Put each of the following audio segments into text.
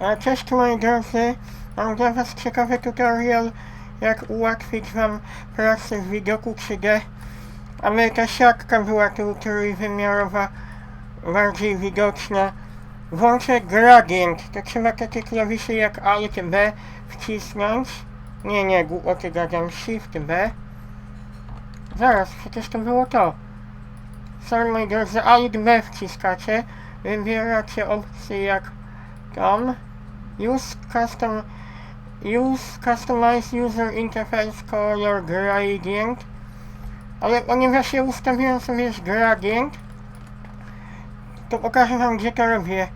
E, Cześć moi drodzy, mam dla was ciekawy tutorial jak ułatwić wam pracę w widoku 3D aby ta siatka była tu trójwymiarowa bardziej widoczna. Włączę gradient, to trzeba takie klawisze jak Alt B wcisnąć. Nie, nie, głupoty gadam, Shift B. Zaraz, przecież to było to. Sorry moi drodzy, Alt B wciskacie. Wybieracie opcję jak tam use custom use customize user interface color gradient. Ale ponieważ ja ustawiłem sobie już gradient to pokażę wam gdzie to robię.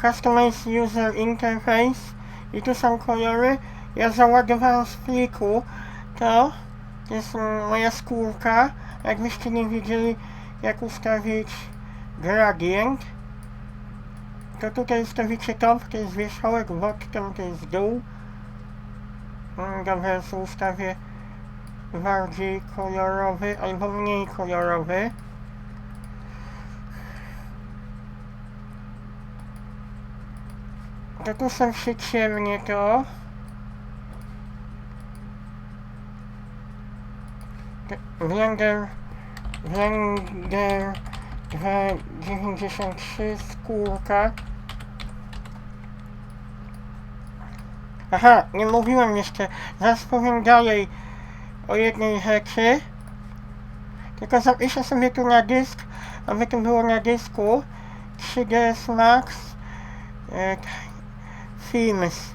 Customize user interface. I tu są kolory. Ja załadowałem z pliku to jest moja skórka. Jakbyście nie wiedzieli jak ustawić gradient to tutaj ustawicie top, to jest wierzchołek, bottom to jest dół. Dobra, to ustawię bardziej kolorowy albo mniej kolorowy. To tu są się ciemnie to. To Blender, Blender 293 skórka. Aha, nie mówiłem jeszcze. Zaraz powiem dalej o jednej rzeczy. Tylko zapiszę sobie tu na dysk, aby to było na dysku. 3ds Max e, Films.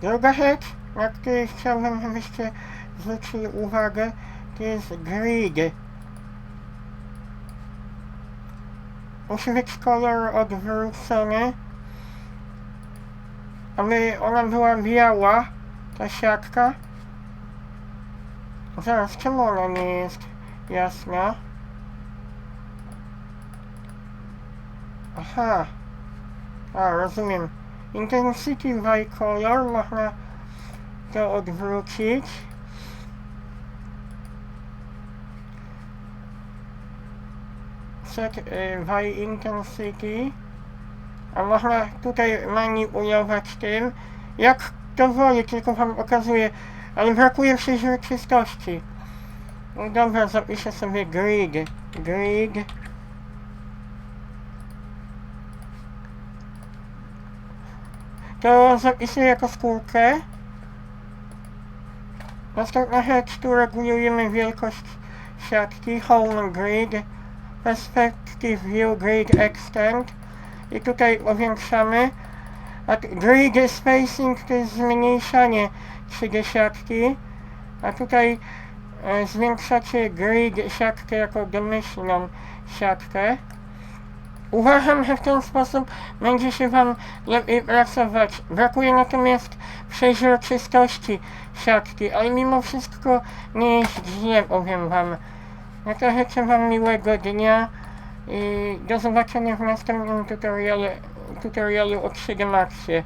Druga rzecz, na której chciałbym, żebyście zwrócili uwagę, to jest grid. Musi być kolor odwrócony, aby ona była biała, ta siatka. Zaraz, czemu ona nie jest jasna? Aha. A, rozumiem. Intensity by color, można to odwrócić. set y, by intensity a można tutaj manipulować tym jak to woli, tylko wam pokazuję ale brakuje przejrzystości no dobra, zapiszę sobie grid grid to zapisuję jako skórkę. Następna rzecz, tu regulujemy wielkość siatki home grid Perspective View Grid Extend i tutaj powiększamy a Grid Spacing to jest zmniejszanie 3D siatki a tutaj e, zwiększacie grid siatkę jako domyślną siatkę Uważam, że w ten sposób będzie się Wam lepiej pracować. Brakuje natomiast przejrzystości siatki, ale mimo wszystko nie jest źle, powiem Wam. No to życzę Wam miłego dnia do zobaczenia w następnym tutorialu, tutorialu o 3D Maxie.